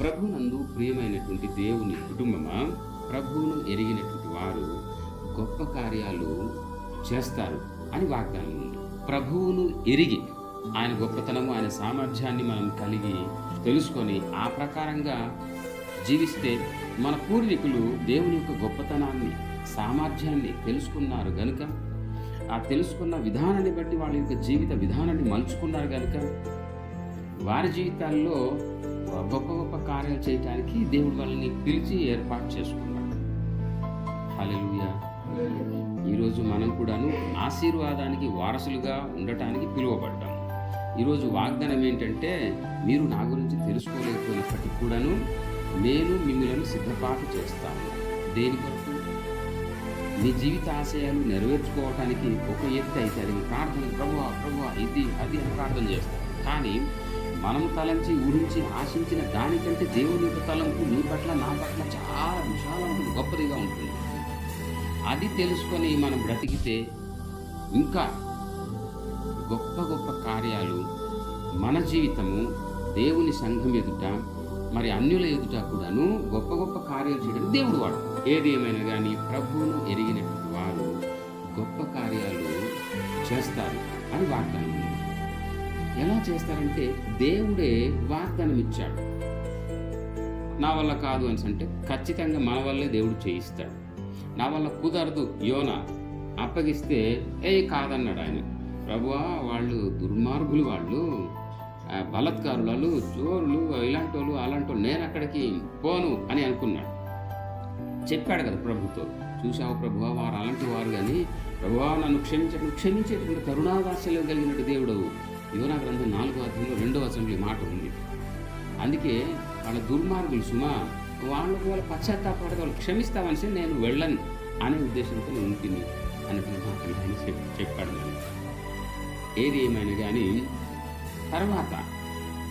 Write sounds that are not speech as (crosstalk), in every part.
ప్రభునందు ప్రియమైనటువంటి దేవుని కుటుంబమా? ప్రభువును ఎరిగినటువంటి వారు గొప్ప కార్యాలు చేస్తారు అని వాగ్దానం ఉంది. ప్రభువును ఎరిగి ఆయన గొప్పతనము ఆయన సామర్థ్యాన్ని మనం కలిగి తెలుసుకొని ఆ ప్రకారంగా జీవిస్తే మన పూర్వీకులు దేవుని యొక్క గొప్పతనాన్ని సామర్థ్యాన్ని తెలుసుకున్నారు గనుక ఆ తెలుసుకున్న విధానాన్ని బట్టి వాళ్ళ యొక్క జీవిత విధానాన్ని మలుచుకున్నారు కనుక వారి జీవితాల్లో గొప్ప గొప్ప కార్యాలు చేయడానికి దేవుడు వాళ్ళని పిలిచి ఏర్పాటు చేసుకున్నాడు. హల్లెలూయా. ఈరోజు మనం కూడాను ఆశీర్వాదానికి వారసులుగా ఉండటానికి పిలువబడ్డాం. ఈరోజు వాగ్దానం ఏంటంటే మీరు నా గురించి తెలుసుకోలేకపోయినప్పటికీ కూడాను నేను మిమ్మల్ని సిద్ధపాటు చేస్తాను. దేని కొరకు? మీ జీవిత ఆశయాలు నెరవేర్చుకోవటానికి ఒక ఎత్తు అయితే అది ప్రార్థన ప్రభువా ప్రభువా ఇది అది అని ప్రార్థన చేస్తాం. కానీ మనం తలంచి ఊహించి ఆశించిన దానికంటే దేవుని యొక్క తలంపు నీ పట్ల నా పట్ల చాలా విశాలమైన గొప్పదిగా ఉంటుంది. అది తెలుసుకొని మనం బ్రతికితే ఇంకా గొప్ప గొప్ప కార్యాలు మన జీవితము దేవుని సంఘం ఎదుట మరి అన్యుల ఎదుట కూడాను గొప్ప గొప్ప కార్యాలు చేయడం దేవుడు వాడు. ఏది ఏమైనా కానీ ప్రభువును ఎరిగినట్టు ఎలా చేస్తారంటే దేవుడే వాగ్దానం ఇచ్చాడు నా వల్ల కాదు అని అంటే ఖచ్చితంగా మన వల్లే దేవుడు చేయిస్తాడు. నా వల్ల కుదరదు యోన అప్పగిస్తే ఏ కాదన్నాడు ఆయన. ప్రభువా వాళ్ళు దుర్మార్గులు వాళ్ళు ఆ, బలత్కారులు చోరులు ఇలాంటి వాళ్ళు అలాంటి వాళ్ళు నేను అక్కడికి పోను అని అనుకున్నాడు. చెప్పాడు కదా ప్రభుతో చూసావు ప్రభువా వారు అలాంటి వారు కానీ ప్రభువా నన్ను క్షమించడం క్షమించేటువంటి కరుణావాస్యలు కలిగినట్టు దేవుడు యువనా గ్రంథం నాలుగో అధ్యాయంలో రెండో అసెంబ్లీ మాట ఉంది. అందుకే వాళ్ళ దుర్మార్గులు సుమా వాళ్ళకు వాళ్ళ పశ్చాత్తాపడితే వాళ్ళు క్షమిస్తామని నేను వెళ్ళను అనే ఉద్దేశంతో నేను ఉంటుంది అన్నటువంటి మాటలు ఆయన చెప్పాడు నేను ఏది ఏమైనా కానీ తర్వాత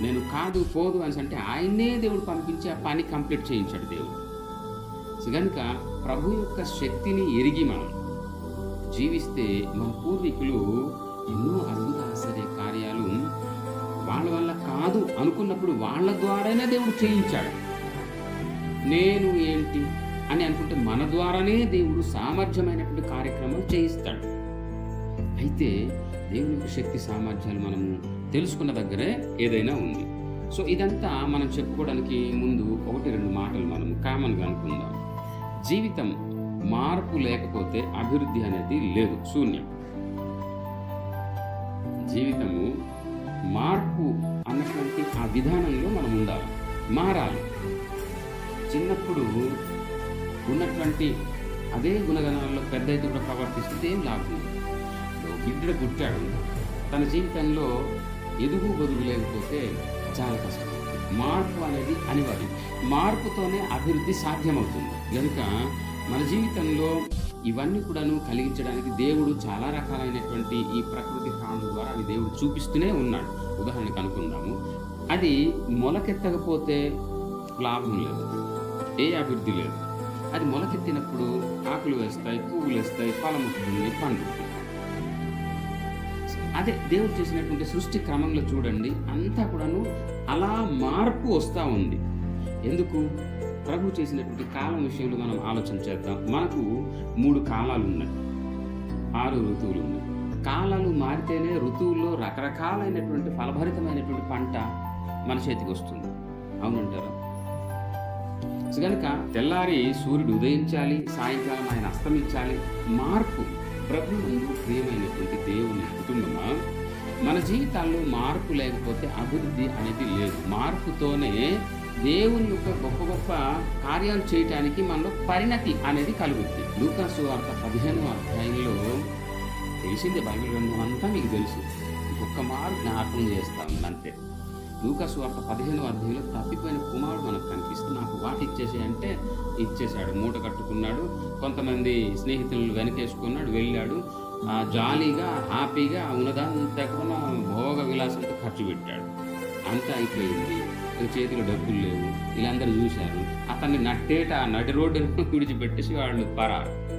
నేను కాదు పోదు అని అంటే ఆయనే దేవుడు పంపించి ఆ పని కంప్లీట్ చేయించాడు దేవుడు. కనుక ప్రభు యొక్క శక్తిని ఎరిగి మనం జీవిస్తే మన పూర్వీకులు ఎన్నో అద్భుత ఆశ్చర్య కార్యాలు కాదు అనుకున్నప్పుడు వాళ్ళ ద్వారానే దేవుడు చేయించాడు. నేను ఏంటి అని అనుకుంటే మన ద్వారానే దేవుడు సామర్థ్యమైనటువంటి కార్యక్రమం చేయిస్తాడు. అయితే దేవుని యొక్క శక్తి సామర్థ్యాలు మనము తెలుసుకున్న దగ్గరే ఏదైనా ఉంది. సో ఇదంతా మనం చెప్పుకోవడానికి ముందు ఒకటి రెండు మాటలు మనం కామన్గా అనుకుందాం. జీవితం మార్పు లేకపోతే అభివృద్ధి అనేది లేదు శూన్యం. జీవితము మార్పు అన్నటువంటి ఆ విధానంలో మనం ఉండాలి. మారాలి చిన్నప్పుడు ఉన్నటువంటి అదే గుణగణాల్లో పెద్ద అయితే కూడా ప్రవర్తిస్తే ఏం లాభం? బిడ్డ పుట్టాడు. తన జీవితంలో ఎదుగు బదుగు లేకపోతే చాలా కష్టం మార్పు అనేది అనివార్యం. మార్పుతోనే అభివృద్ధి సాధ్యమవుతుంది. కనుక మన జీవితంలో ఇవన్నీ కూడాను కలిగించడానికి దేవుడు చాలా రకాలైనటువంటి ఈ ప్రకృతి ప్రాణుల ద్వారా అవి దేవుడు చూపిస్తూనే ఉన్నాడు. ఉదాహరణకు అనుకుందాము. అది మొలకెత్తకపోతే లాభం లేదు. ఏ అభివృద్ధి లేదు. అది మొలకెత్తినప్పుడు ఆకులు వేస్తాయి పువ్వులు వేస్తాయి ఫలం వస్తుంది పండుతుంది అదే దేవుడు చేసినటువంటి సృష్టి క్రమంలో చూడండి అంతా కూడాను అలా మార్పు వస్తూ ఉంది. ఎందుకు? ప్రభు చేసినటువంటి కాలం విషయంలో మనం ఆలోచన చేద్దాం. మనకు మూడు కాలాలు ఉన్నాయి. ఆరు ఋతువులు ఉన్నాయి. కాలాలు మారితేనే ఋతువుల్లో రకరకాలైనటువంటి ఫలభరితమైనటువంటి పంట మన చేతికి వస్తుంది. అవునంటారా? కనుక తెల్లారి సూర్యుడు ఉదయించాలి సాయంకాలం ఆయన అస్తమించాలి. మార్పు ప్రభు ముందు ప్రియమైనటువంటి దేవుని కుటుంబమా? మన జీవితాల్లో మార్పు లేకపోతే అభివృద్ధి అనేది లేదు. మార్పుతోనే దేవుని యొక్క గొప్ప గొప్ప కార్యాలు చేయటానికి మనలో పరిణతి అనేది కలుగుతుంది లూకాసు వార్త పదిహేనవ అధ్యాయంలో తెలిసిందే బైబిల్ గ్రంథం అంతా మీకు తెలుసు. ఒక్క మారు జ్ఞాపకం చేస్తాను అంతే. లూకాసు వార్త పదిహేనవ అధ్యాయంలో తప్పిపోయిన కుమారుడు మనకు కనిపిస్తుంది నాకు వాటి ఇచ్చేసి అంటే ఇచ్చేశాడు. మూట కట్టుకున్నాడు కొంతమంది స్నేహితులను వెనకేసుకున్నాడు వెళ్ళాడు. జాలీగా హ్యాపీగా ఉన్నదంతా కూడా భోగ విలాసంతో ఖర్చు పెట్టాడు. అంతా అయిపోయింది. చేతిలో డబ్బులు లేవు. వీళ్ళందరూ చూశారు. అతన్ని నట్టేట ఆ నడి రోడ్డును (laughs) విడిచిపెట్టేసి వాళ్ళు పరారు.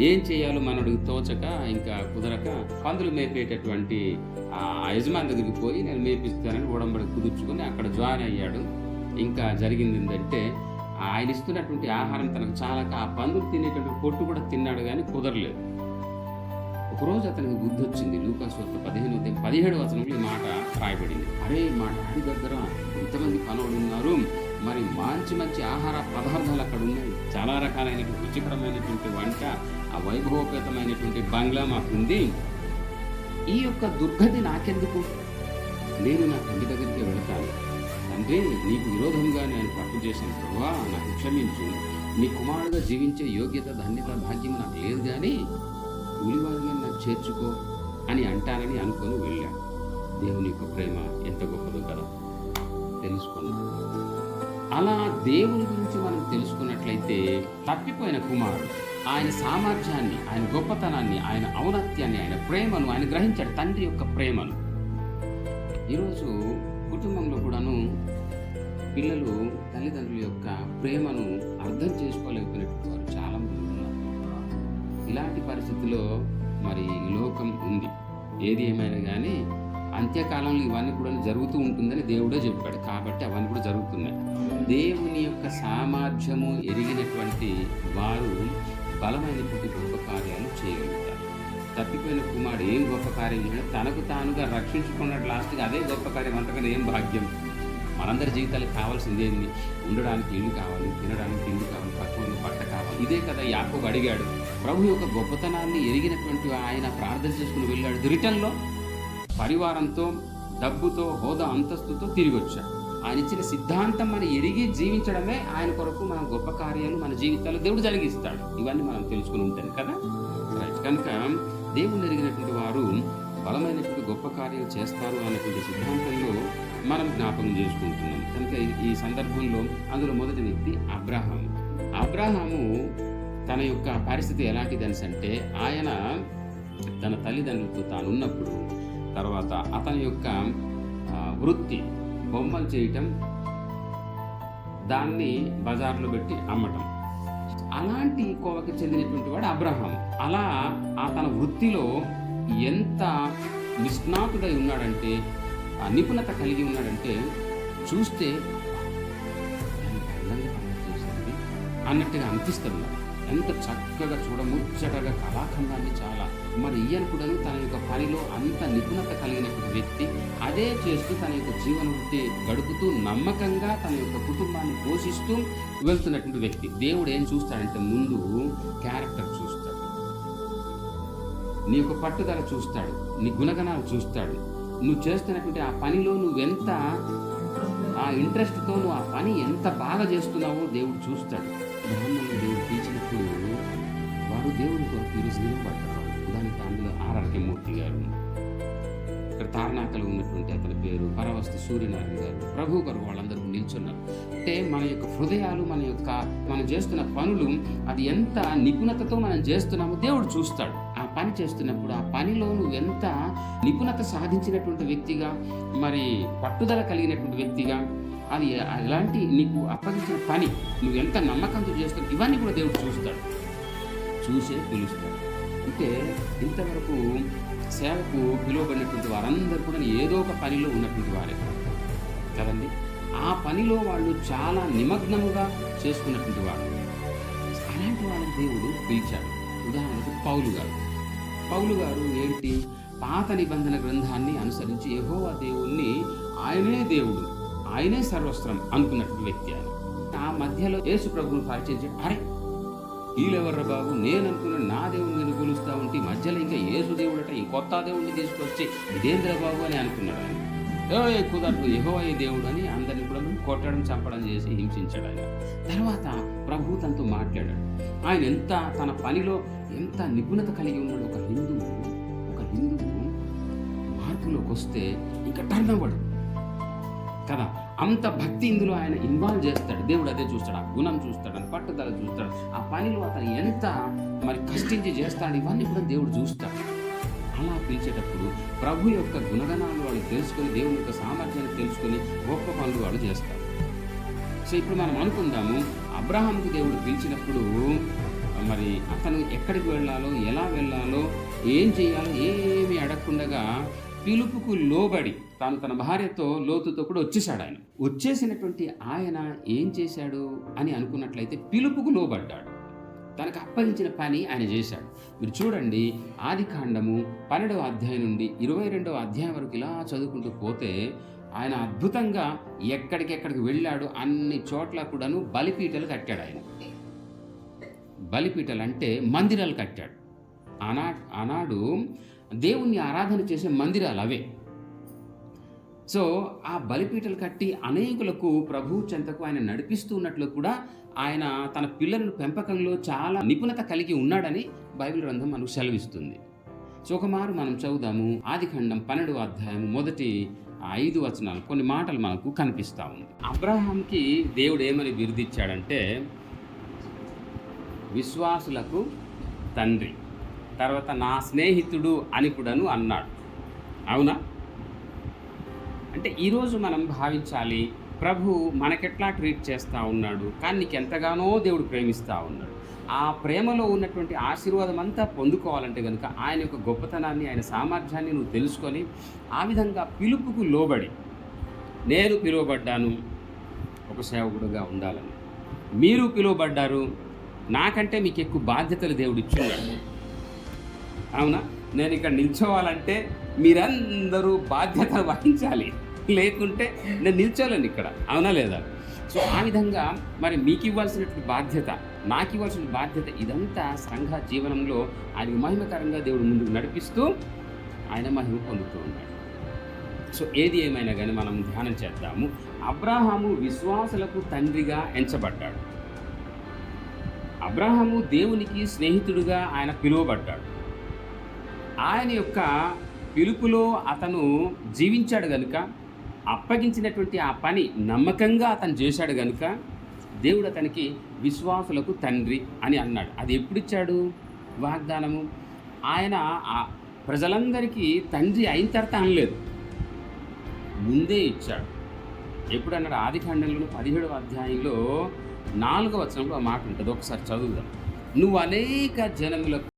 ఏం చేయాలో మనడు తోచక ఇంకా కుదరక పందులు మేపేటటువంటి ఆ యజమాని దగ్గరికి పోయి నేను మేపిస్తానని ఉడంబడి కుదుర్చుకొని అక్కడ జాయిన్ అయ్యాడు. ఇంకా జరిగింది ఏంటంటే ఆయన ఇస్తున్నటువంటి ఆహారం తనకు చాలా ఆ పందులు తినేటువంటి పొట్టు కూడా తిన్నాడు కానీ కుదరలేదు. ఒకరోజు అతనికి బుద్ధి వచ్చింది లూకాస్వార్త పదిహేను ఉదయం పదిహేడు వచనంలో ఈ మాట రాయబడింది. అరే మా డాడీ దగ్గర ఇంతమంది పనులు ఉన్నారు. మరి మంచి మంచి ఆహార పదార్థాలు అక్కడ ఉన్నాయి. చాలా రకాలైనటువంటి రుచికరమైనటువంటి వంట ఆ వైభవోపేతమైనటువంటి బంగ్లా మాకుంది. ఈ యొక్క దుర్గతి నాకెందుకు? నేను నా తండ్రి దగ్గరికి వెళతాను. తండ్రి నీకు విరోధంగా నేను తప్పు చేశాను ప్రభా. నాకు క్షమించు. నీ కుమారుడుగా జీవించే యోగ్యత ధన్యత భాగ్యం నాకు లేదు కానీ కూలివారిగా నాకు చేర్చుకో అని అంటానని అనుకొని వెళ్ళాను దేవుని యొక్క ప్రేమ ఎంత గొప్పదో కదా. తెలుసుకున్నాం. అలా దేవుని గురించి మనం తెలుసుకున్నట్లయితే తప్పిపోయిన కుమారుడు ఆయన సామర్థ్యాన్ని ఆయన గొప్పతనాన్ని ఆయన ఔన్నత్యాన్ని ఆయన ప్రేమను ఆయన గ్రహించాడు తండ్రి యొక్క ప్రేమను. ఈరోజు కుటుంబంలో కూడాను పిల్లలు తల్లిదండ్రుల యొక్క ప్రేమను అర్థం చేసుకోలేకపోయినట్టు ఇలాంటి పరిస్థితిలో మరి లోకం ఉంది. ఏది ఏమైనా కానీ అంత్యకాలంలో ఇవన్నీ కూడా జరుగుతూ ఉంటుందని దేవుడే చెప్పాడు. కాబట్టి అవన్నీ కూడా జరుగుతున్నాయి. దేవుని యొక్క సామర్థ్యము ఎరిగినటువంటి వారు బలమైనటువంటి గొప్ప కార్యాలు చేయగలుగుతారు. తప్పిపోయిన కుమారుడు ఏం గొప్ప కార్యం తనకు తానుగా రక్షించుకున్నట్టు లాస్ట్గా అదే గొప్ప కార్యం అంతకన్నా ఏం భాగ్యం? మనందరి జీవితాలకు కావాల్సింది ఏంది? ఉండడానికి ఇల్లు కావాలి తినడానికి తిండి కావాలి పక్కన బట్ట కావాలి. ఇదే కదా యాకోబు అడిగాడు. ప్రభు యొక్క గొప్పతనాన్ని ఎరిగినటువంటి ఆయన ప్రార్థన చేసుకుని వెళ్ళాడు. రిటర్న్లో పరివారంతో డబ్బుతో హోదా అంతస్తుతో తిరిగి వచ్చాడు. ఆయన ఇచ్చిన సిద్ధాంతం మనం ఎరిగి జీవించడమే ఆయన కొరకు మన గొప్ప కార్యాలు మన జీవితాల్లో దేవుడు జరిగిస్తాడు. ఇవన్నీ మనం తెలుసుకుని ఉంటాను కదా? రైట్ కనుక దేవుడు ఎరిగినటువంటి వారు బలమైనటువంటి గొప్ప కార్యాలు చేస్తారు అనేటువంటి సిద్ధాంతంలో మనం జ్ఞాపకం చేసుకుంటున్నాం. కనుక ఈ- సందర్భంలో అందులో మొదటి వ్యక్తి అబ్రాహాము. అబ్రాహాము తన యొక్క పరిస్థితి ఎలాంటిది అంటే ఆయన తన తల్లిదండ్రులతో తాను ఉన్నప్పుడు తర్వాత అతని యొక్క వృత్తి బొమ్మలు చేయటం దాన్ని బజార్లో పెట్టి అమ్మటం. అలాంటి కోవకి చెందినటువంటి వాడు అబ్రహాం అలా ఆ తన వృత్తిలో ఎంత నిష్ణాతుడై ఉన్నాడంటే ఆ నిపుణత కలిగి ఉన్నాడంటే చూస్తే అన్నట్టుగా అనిపిస్తుంది. ఎంత చక్కగా చూడముచ్చటగా కళాఖండాన్ని చాలా మరి ఈయన కూడా తన యొక్క పనిలో అంత నిపుణత కలిగినటువంటి వ్యక్తి. అదే చేస్తూ తన యొక్క జీవన వృత్తి గడుపుతూ నమ్మకంగా తన యొక్క కుటుంబాన్ని పోషిస్తూ వెళ్తున్నటువంటి వ్యక్తి. దేవుడు ఏం చూస్తాడంటే ముందు క్యారెక్టర్ చూస్తాడు. నీ యొక్క పట్టుదల చూస్తాడు. నీ గుణగణాలు చూస్తాడు. నువ్వు చేస్తున్నటువంటి ఆ పనిలో నువ్వెంత ఆ ఇంట్రెస్ట్తో నువ్వు ఆ పని ఎంత బాగా చేస్తున్నావో దేవుడు చూస్తాడు. బ్రాహ్మణులు దేవుడు పిలిచినప్పుడు వారు దేవుని కొరకు ఈరోజు నిలబడ్డారు దానికి అందులో ఆర్ఆర్కే మూర్తి గారు ఇక్కడ తారణాకలు ఉన్నటువంటి అతని పేరు పరవస్తు సూర్యనారాయణ గారు ప్రభు గారు వాళ్ళందరూ నిల్చున్నారు. అంటే మన యొక్క హృదయాలు మన యొక్క మనం చేస్తున్న పనులు అది ఎంత నిపుణతతో మనం చేస్తున్నామో దేవుడు చూస్తాడు. పని చేస్తున్నప్పుడు ఆ పనిలో నువ్వు ఎంత నిపుణత సాధించినటువంటి వ్యక్తిగా మరి పట్టుదల కలిగినటువంటి వ్యక్తిగా అది అలాంటి నీకు అప్పగించిన పని నువ్వు ఎంత నమ్మకంతో చేస్తావు ఇవన్నీ కూడా దేవుడు చూస్తాడు. చూసే పిలుస్తాడు. అంటే ఇంతవరకు సేవకు పిలువబడినటువంటి వారందరూ కూడా ఏదో ఒక పనిలో ఉన్నటువంటి వారే. కదండి? ఆ పనిలో వాళ్ళు చాలా నిమగ్నముగా చేసుకున్నటువంటి వారు అలాంటి వాళ్ళని దేవుడు పిలిచాడు. ఉదాహరణకు పౌలు గారు. పౌలు గారు ఏంటి? పాత నిబంధన గ్రంథాన్ని అనుసరించి యహోవా దేవుణ్ణి ఆయనే దేవుడు ఆయనే సర్వస్త్రం అనుకున్నటువంటి వ్యక్తి ఆయన. ఆ మధ్యలో యేసు ప్రభువును పరిచయం చేయడం అరే వీళ్ళెవర్రా బాబు? నేను అనుకున్న నా దేవుడిని నేను కొలుస్తా ఉంటే మధ్యలో ఇంకా యేసు దేవుడట ఈ కొత్త దేవుడిని తీసుకొచ్చి ఇదేంద్ర బాబు అని అనుకున్నాడు ఆయన. ఏ కుదరదు యహోవయ్య దేవుడు అని అందరిని కూడా కొట్టడం చంపడం చేసి హింసించాడు ఆయన. తర్వాత ప్రభు తనతో మాట్లాడాడు. ఆయన ఎంత తన పనిలో ఎంత నిపుణత కలిగి ఉన్నాడు ఒక మార్పులోకి వస్తే ఇంకా టర్న్ అవ్వడు కదా? అంత భక్తి ఇందులో ఆయన ఇన్వాల్వ్ చేస్తాడు. దేవుడు అదే చూస్తాడు. ఆ గుణం చూస్తాడు. ఆ పట్టుదల చూస్తాడు. ఆ పనిలో అతను ఎంత మరి కష్టించి చేస్తాడు ఇవన్నీ కూడా దేవుడు చూస్తాడు. అలా పిలిచేటప్పుడు ప్రభు యొక్క గుణగణాలు వాళ్ళు తెలుసుకొని దేవుని యొక్క సామర్థ్యాన్ని తెలుసుకొని గొప్ప పనులు వాళ్ళు చేస్తారు. సో ఇప్పుడు మనం అనుకుందాము అబ్రహాంకి దేవుడు పిలిచినప్పుడు మరి అతను ఎక్కడికి వెళ్ళాలో ఎలా వెళ్ళాలో ఏం చేయాలో ఏమీ అడగకుండగా పిలుపుకు లోబడి తాను తన భార్యతో లోతుతో కూడా వచ్చేసాడు ఆయన. వచ్చేసినటువంటి ఆయన ఏం చేశాడు అని అనుకున్నట్లయితే పిలుపుకు లోబడ్డాడు. తనకు అప్పగించిన పని ఆయన చేశాడు. మీరు చూడండి ఆది కాండము పన్నెండవ అధ్యాయం నుండి ఇరవై రెండవ అధ్యాయం వరకు ఇలా చదువుకుంటూ పోతే ఆయన అద్భుతంగా ఎక్కడికెక్కడికి వెళ్ళాడు అన్ని చోట్ల కూడాను బలిపీటలు కట్టాడు ఆయన. బలిపీటలు అంటే మందిరాలు కట్టాడు. ఆనా ఆనాడు దేవుణ్ణి ఆరాధన చేసే మందిరాలు అవే. సో ఆ బలిపీటలు కట్టి అనేకులకు ప్రభు చెంతకు ఆయన నడిపిస్తూ ఉన్నట్లు కూడా ఆయన తన పిల్లలను పెంపకంలో చాలా నిపుణత కలిగి ఉన్నాడని బైబిల్ గ్రంథం మనకు సెలవిస్తుంది. సో ఒకమారు మనం చదువుదాము. ఆదిఖండం పన్నెండు అధ్యాయం మొదటి ఐదు వచనాలు. కొన్ని మాటలు మనకు కనిపిస్తూ ఉంది. అబ్రహాంకి దేవుడు ఏమని బిరుదిచ్చాడంటే విశ్వాసులకు తండ్రి. తర్వాత నా స్నేహితుడు అని కూడాను అన్నాడు. అవునా? అంటే ఈరోజు మనం భావించాలి ప్రభు మనకెట్లా ట్రీట్ చేస్తూ ఉన్నాడు కానీ నీకు ఎంతగానో దేవుడు ప్రేమిస్తూ ఉన్నాడు. ఆ ప్రేమలో ఉన్నటువంటి ఆశీర్వాదం అంతా పొందుకోవాలంటే కనుక ఆయన యొక్క గొప్పతనాన్ని ఆయన సామర్థ్యాన్ని నువ్వు తెలుసుకొని ఆ విధంగా పిలుపుకు లోబడి నేను పిలువబడ్డాను ఒక సేవకుడుగా ఉండాలని. మీరు పిలువబడ్డారు నాకంటే మీకు ఎక్కువ బాధ్యతలు దేవుడు ఇచ్చున్నాడు. అవునా? నేను ఇక్కడ నిల్చోవాలంటే మీరందరూ బాధ్యత వహించాలి. లేకుంటే నేను నిల్చోలేను ఇక్కడ. అవునా లేదా? సో ఆ విధంగా మరి మీకు ఇవ్వాల్సినటువంటి బాధ్యత నాకు ఇవ్వాల్సిన బాధ్యత ఇదంతా సంఘ జీవనంలో ఆయన మహిమకరంగా దేవుడు ముందుకు నడిపిస్తూ ఆయన మహిమ పొందుతూ ఉన్నాడు. సో ఏది ఏమైనా కానీ మనం ధ్యానం చేద్దాము. అబ్రాహాము విశ్వాసులకు తండ్రిగా ఎంచబడ్డాడు. అబ్రాహాము దేవునికి స్నేహితుడుగా ఆయన పిలువబడ్డాడు. ఆయన యొక్క పిలుపులో అతను జీవించాడు గనుక అప్పగించినటువంటి ఆ పని నమ్మకంగా అతను చేశాడు గనుక దేవుడు అతనికి విశ్వాసులకు తండ్రి అని అన్నాడు. అది ఎప్పుడు ఇచ్చాడు వాగ్దానము? ఆయన ఆ ప్రజలందరికీ తండ్రి అయిన తర్వాత అనలేదు. ముందే ఇచ్చాడు. ఎప్పుడు అన్నాడు ఆది ఖండంలో పదిహేడవ అధ్యాయంలో నాలుగవ వచనంలో ఆ మాట ఉంటుంది. ఒకసారి చదువుదాం. నువ్వు అనేక జనములకు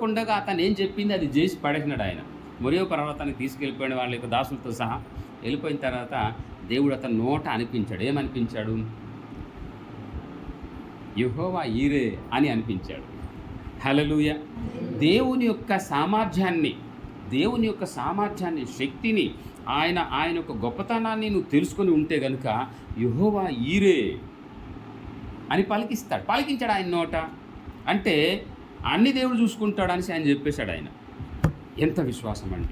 చూడకుండా అతను ఏం చెప్పింది? అది చేసి పడేసినాడు ఆయన. మొరియో పర్వతానికి తీసుకెళ్ళిపోయిన వాళ్ళ యొక్క దాసులతో సహా వెళ్ళిపోయిన తర్వాత దేవుడు అతను నోట అనిపించాడు. ఏమనిపించాడు? యుహోవా ఈరే అని అనిపించాడు. హలలుయ దేవుని యొక్క సామర్థ్యాన్ని దేవుని యొక్క సామర్థ్యాన్ని శక్తిని ఆయన ఆయన యొక్క గొప్పతనాన్ని నువ్వు తెలుసుకొని ఉంటే గనుక యుహోవా ఈరే అని పలికిస్తాడు. పలికించాడు ఆయన నోట. అంటే అన్ని దేవుడు చూసుకుంటాడు ఆయన చెప్పేశాడు ఆయన. ఎంత విశ్వాసం అండి.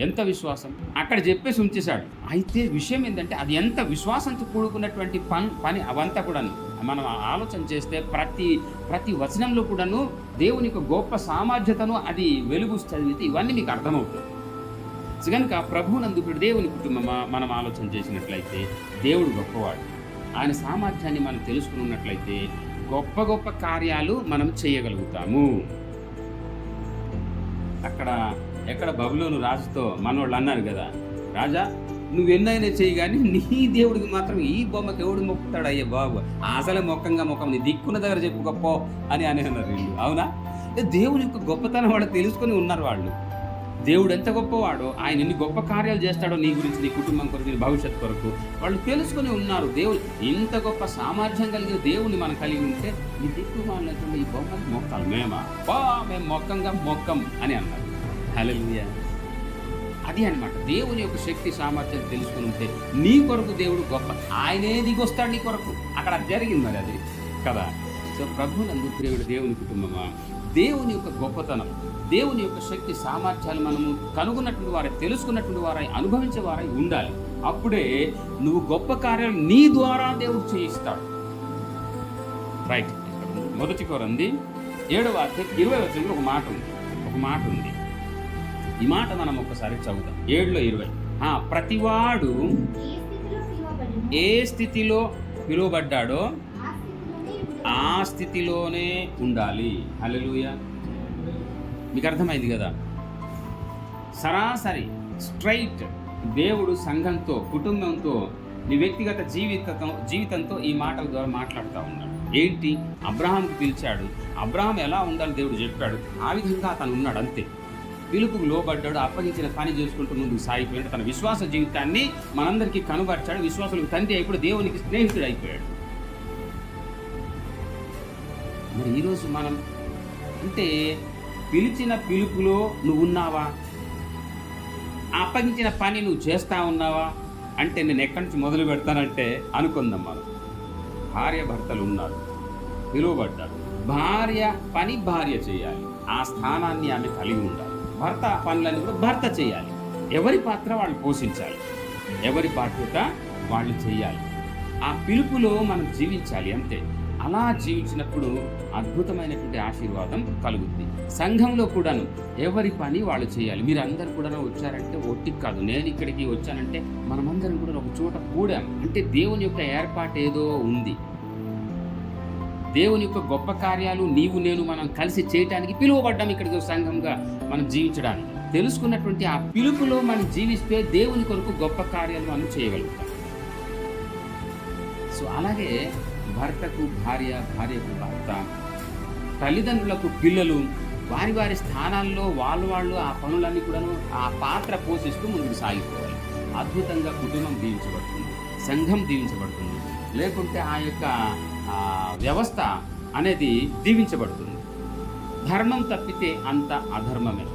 ఎంత విశ్వాసం. అక్కడ చెప్పేసి ఉంచేశాడు. అయితే విషయం ఏంటంటే అది ఎంత విశ్వాసంతో కూడుకున్నటువంటి పని పని అవంతా కూడాను. మనం ఆలోచన చేస్తే ప్రతి ప్రతి వచనంలో కూడాను దేవుని యొక్క గొప్ప సామర్థ్యతను అది వెలుగు చదివితే ఇవన్నీ మీకు అర్థమవుతుంది కనుక ప్రభువునందు దేవుని కుటుంబమా మనం ఆలోచన చేసినట్లయితే దేవుడు గొప్పవాడు. ఆయన సామర్థ్యాన్ని మనం తెలుసుకున్నట్లయితే గొప్ప గొప్ప కార్యాలు మనం చేయగలుగుతాము. అక్కడ ఎక్కడ బబులోను రాజుతో మనోళ్ళు అన్నారు కదా రాజా నువ్వెన్నైనా చేయి కానీ నీ దేవుడికి మాత్రం ఈ బొమ్మకి ఎవడు మొక్కుతాడు? అయ్యే బాబు అసలే మొక్కంగా మొక్కం నీ దిక్కున్న దగ్గర చెప్పు గొప్ప అని అని అన్నారు వీళ్ళు. అవునా? దేవుని యొక్క గొప్పతనం వాళ్ళు తెలుసుకొని ఉన్నారు వాళ్ళు. దేవుడు ఎంత గొప్పవాడో ఆయన ఎన్ని గొప్ప కార్యాలు చేస్తాడో నీ గురించి నీ కుటుంబం కొరకు నీ భవిష్యత్ కొరకు వాళ్ళు తెలుసుకొని ఉన్నారు. దేవుడు ఇంత గొప్ప సామర్థ్యం కలిగిన దేవుని మనం కలిగి ఉంటే ఈ దిక్కు వాళ్ళకుండా ఈ బొమ్మకి మొక్కలు మేమా? బా మేము మొక్కంగా మొక్కం అని అన్నారు. హల్లెలూయా. అది అన్నమాట. దేవుని యొక్క శక్తి సామర్థ్యం తెలుసుకుని ఉంటే నీ కొరకు దేవుడు గొప్ప. ఆయనే దిగొస్తాడు నీ కొరకు. అక్కడ జరిగింది మరి అది. కదా? సో ప్రభునందు ప్రియుడు దేవుని కుటుంబమా? దేవుని యొక్క గొప్పతనం. దేవుని యొక్క శక్తి సామర్థ్యాలు మనము కనుగొన్నటువంటి వారై తెలుసుకున్నటువంటి వారై అనుభవించే వారై ఉండాలి. అప్పుడే నువ్వు గొప్ప కార్యాలు నీ ద్వారా దేవుడు చేయిస్తాడు. రైట్ మొదటి కోరంది ఏడవ అధ్యాయం ఇరవై వచనంలో ఒక మాట ఉంది. ఒక మాట ఉంది. ఈ మాట మనం ఒకసారి చదువుతాం ఏడులో ఇరవై. ప్రతివాడు ఏ స్థితిలో పిలువబడ్డాడో ఆ స్థితిలోనే ఉండాలి. స్థితిలోనే మీకు అర్థమైంది కదా? సరాసరి స్ట్రైట్ దేవుడు సంఘంతో కుటుంబంతో నీ వ్యక్తిగత జీవితంతో జీవితంతో ఈ మాటల ద్వారా మాట్లాడుతూ ఉన్నాడు. ఏంటి? అబ్రహాంకి పిలిచాడు. అబ్రహాం ఎలా ఉండాలి దేవుడు చెప్పాడు. ఆ విధంగా అతను ఉన్నాడు అంతే. పిలుపుకు లోబడ్డాడు అప్పగించిన పని చేసుకుంటూ ముందుకు సాగిపోయాడు. తన విశ్వాస జీవితాన్ని మనందరికీ కనబర్చాడు. విశ్వాసులకు తండ్రి అయిపోయి దేవునికి స్నేహితుడు అయిపోయాడు. మరి ఈరోజు మనం అంటే పిలిచిన పిలుపులో నువ్వు ఉన్నావా అప్పగించిన పని నువ్వు చేస్తా ఉన్నావా? అంటే నేను ఎక్కడి నుంచి మొదలు పెడతానంటే అనుకుందాం మనం భార్య భర్తలు ఉన్నారు. పిలువబడ్డారు భార్య పని భార్య చేయాలి. ఆ స్థానాన్ని ఆమె కలిగి ఉండాలి. భర్త పనులన్నీ కూడా భర్త చేయాలి. ఎవరి పాత్ర వాళ్ళు పోషించాలి? ఎవరి బాధ్యత వాళ్ళు చేయాలి. ఆ పిలుపులో మనం జీవించాలి అంతే. అలా జీవించినప్పుడు అద్భుతమైనటువంటి ఆశీర్వాదం కలుగుద్ది. సంఘంలో కూడాను ఎవరి పని వాళ్ళు చేయాలి. మీరు అందరు కూడా వచ్చారంటే ఒట్టి కాదు. నేను ఇక్కడికి వచ్చానంటే మనమందరం కూడా ఒక చోట కూడాం. అంటే దేవుని యొక్క ఏర్పాటు ఏదో ఉంది. దేవుని యొక్క గొప్ప కార్యాలు నీవు నేను మనం కలిసి చేయటానికి పిలువబడ్డాం ఇక్కడికి సంఘంగా మనం జీవించడానికి. తెలుసుకున్నటువంటి ఆ పిలుపులో మనం జీవిస్తే దేవుని కొరకు గొప్ప కార్యాలు మనం చేయగలుగుతాం. సో అలాగే భర్తకు భార్య భార్యకు భర్త తల్లిదండ్రులకు పిల్లలు వారి వారి స్థానాల్లో వాళ్ళు వాళ్ళు ఆ పనులన్నీ కూడాను ఆ పాత్ర పోషిస్తూ ముందుకు సాగిపోవాలి. అద్భుతంగా కుటుంబం దీవించబడుతుంది సంఘం దీవించబడుతుంది. లేకుంటే ఆ యొక్క వ్యవస్థ అనేది దీవించబడుతుంది. ధర్మం తప్పితే అంత అధర్మమే.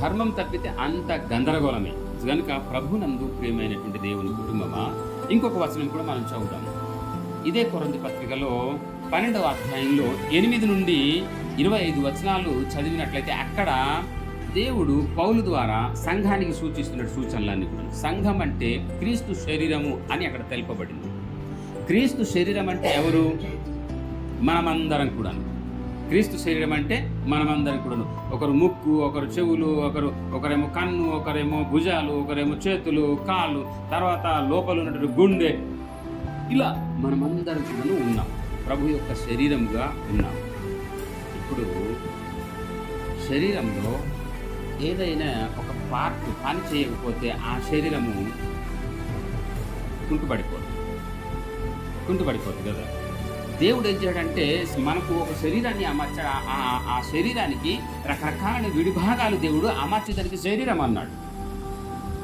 ధర్మం తప్పితే అంత గందరగోళమే. కనుక ప్రభునందు ప్రియమైనటువంటి దేవుని కుటుంబమా? ఇంకొక వచనం కూడా మనం చదువుతాం ఇదే కొరంది పత్రికలో పన్నెండవ అధ్యాయంలో ఎనిమిది నుండి ఇరవై ఐదు వచనాలు చదివినట్లయితే అక్కడ దేవుడు పౌలు ద్వారా సంఘానికి సూచిస్తున్న సూచనలన్నీ కూడా. సంఘం అంటే క్రీస్తు శరీరము అని అక్కడ తెలుపబడింది. క్రీస్తు శరీరం అంటే ఎవరు? మనమందరం కూడా క్రీస్తు శరీరం అంటే మనమందరం కూడా ఒకరు ముక్కు ఒకరు చెవులు ఒకరు ఒకరేమో కన్ను ఒకరేమో భుజాలు ఒకరేమో చేతులు కాళ్ళు తర్వాత లోపల ఉన్నటువంటి గుండె ఇలా మనమందరం కూడా ఉన్నాం. ప్రభు యొక్క శరీరంగా ఉన్నాం. ఇప్పుడు శరీరంలో ఏదైనా ఒక పార్ట్ పని చేయకపోతే ఆ శరీరము కుంటుపడిపోతుంది కుంటుపడిపోతుంది కదా. దేవుడు ఏం చేయడంటే మనకు ఒక శరీరాన్ని అమర్చ ఆ- ఆ- శరీరానికి రకరకాల విడిభాగాలు దేవుడు అమర్చడానికి శరీరం అన్నాడు.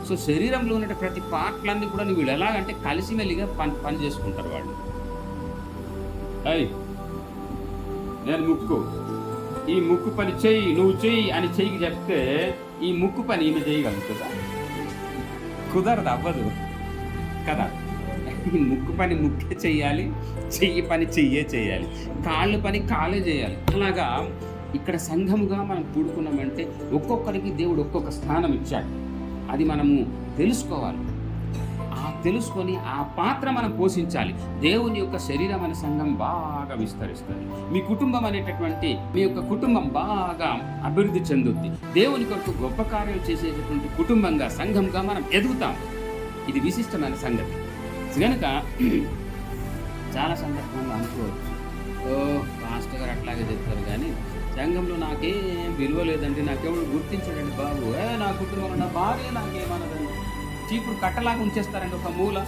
సో శరీరంలో ఉన్న ప్రతి పార్ట్లన్నీ కూడా వీళ్ళు ఎలాగంటే కలిసిమెలిగా పని పని చేసుకుంటారు వాళ్ళు. అయ్యి నేను ముక్కు. ఈ ముక్కు పని చెయ్యి నువ్వు చెయ్యి అని చెయ్యి చెప్తే ఈ ముక్కు పని ఈమె చేయగలుగుతుందా? కుదరదు అవ్వదు కదా. ఈ ముక్కు పని ముక్కే చెయ్యాలి చెయ్యి పని చెయ్యే చేయాలి కాళ్ళు పని కాళ్ళే చేయాలి. అలాగా ఇక్కడ సంఘముగా మనం కూడుకున్నామంటే ఒక్కొక్కరికి దేవుడు ఒక్కొక్క స్థానం ఇచ్చాడు. అది మనము తెలుసుకోవాలి. ఆ తెలుసుకొని ఆ పాత్ర మనం పోషించాలి. దేవుని యొక్క శరీరం అనే సంఘం బాగా విస్తరిస్తుంది. మీ కుటుంబం అనేటటువంటి మీ యొక్క కుటుంబం బాగా అభివృద్ధి చెందుద్ది. దేవుని కొరకు గొప్ప కార్యాలు చేసేటటువంటి కుటుంబంగా సంఘంగా మనం ఎదుగుతాం. ఇది విశిష్టమైన సంగతి కనుక చాలా సందర్భంగా అనుకోవచ్చు. ఓ పాస్టర్ గారు అట్లాగే చెప్తారు కానీ సంఘంలో నాకేం విలువ లేదండి నాకెవడు గుర్తించడండి బాబు. ఏ నా కుటుంబంలో నా భార్య నాకేమన్నదండి చీపురు కట్టలాగా ఉంచేస్తారండి ఒక మూల.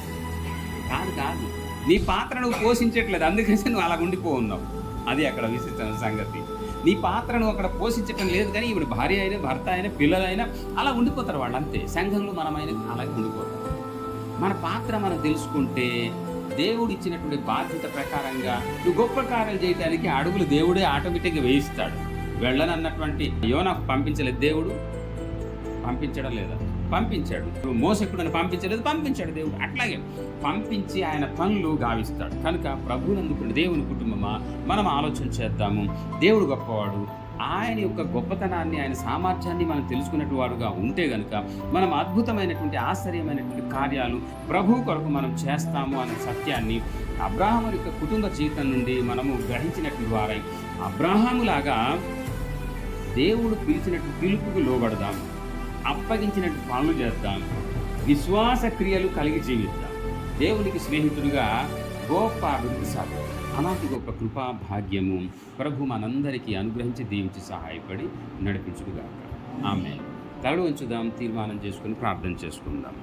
కాదు కాదు. నీ పాత్ర నువ్వు పోషించట్లేదు అందుకని నువ్వు అలా ఉండిపో ఉన్నావు అది అక్కడ విశిష్టమైన సంగతి. నీ పాత్రను అక్కడ పోషించటం లేదు కానీ ఇప్పుడు భార్య అయినా భర్త అయినా పిల్లలైనా అలా ఉండిపోతారు వాళ్ళు అంతే సంఘంలో మనమైన అలాగే ఉండిపోతారు మన పాత్ర మనం తెలుసుకుంటే దేవుడు ఇచ్చినటువంటి బాధ్యత ప్రకారంగా నువ్వు గొప్ప కార్యాలు చేయడానికి అడుగులు దేవుడే ఆటోమేటిక్గా వేయిస్తాడు. వెళ్ళనన్నటువంటి యోనాకు పంపించలేదు దేవుడు. పంపించడం లేదా? పంపించాడు. నువ్వు మోసకుడని పంపించలేదు? పంపించాడు దేవుడు. అట్లాగే పంపించి ఆయన పనులు గావిస్తాడు. కనుక ప్రభువుని దేవుని కుటుంబమా? మనం ఆలోచన చేద్దాము. దేవుడు గొప్పవాడు. ఆయన యొక్క గొప్పతనాన్ని ఆయన సామర్థ్యాన్ని మనం తెలుసుకున్నట్టు వాడుగా ఉంటే గనుక మనం అద్భుతమైనటువంటి ఆశ్చర్యమైనటువంటి కార్యాలు ప్రభు కొరకు మనం చేస్తాము అనే సత్యాన్ని అబ్రాహాము యొక్క కుటుంబ జీవితం నుండి మనము గ్రహించినటువంటి వారై అబ్రాహాములాగా దేవుడు పిలిచినట్టు పిలుపుకు లోబడదాం అప్పగించినట్టు పనులు చేద్దాం విశ్వాస క్రియలు కలిగి జీవిద్దాం. దేవునికి స్నేహితుడిగా గొప్ప అభివృద్ధి సాధిద్దాం అలాంటి గొప్ప కృపా భాగ్యము ప్రభు మనందరికీ అనుగ్రహించి దీవించి సహాయపడి నడిపించుడుగాక ఆమె తలడు ఉంచుదాం తీర్మానం చేసుకుని ప్రార్థన చేసుకుందాం.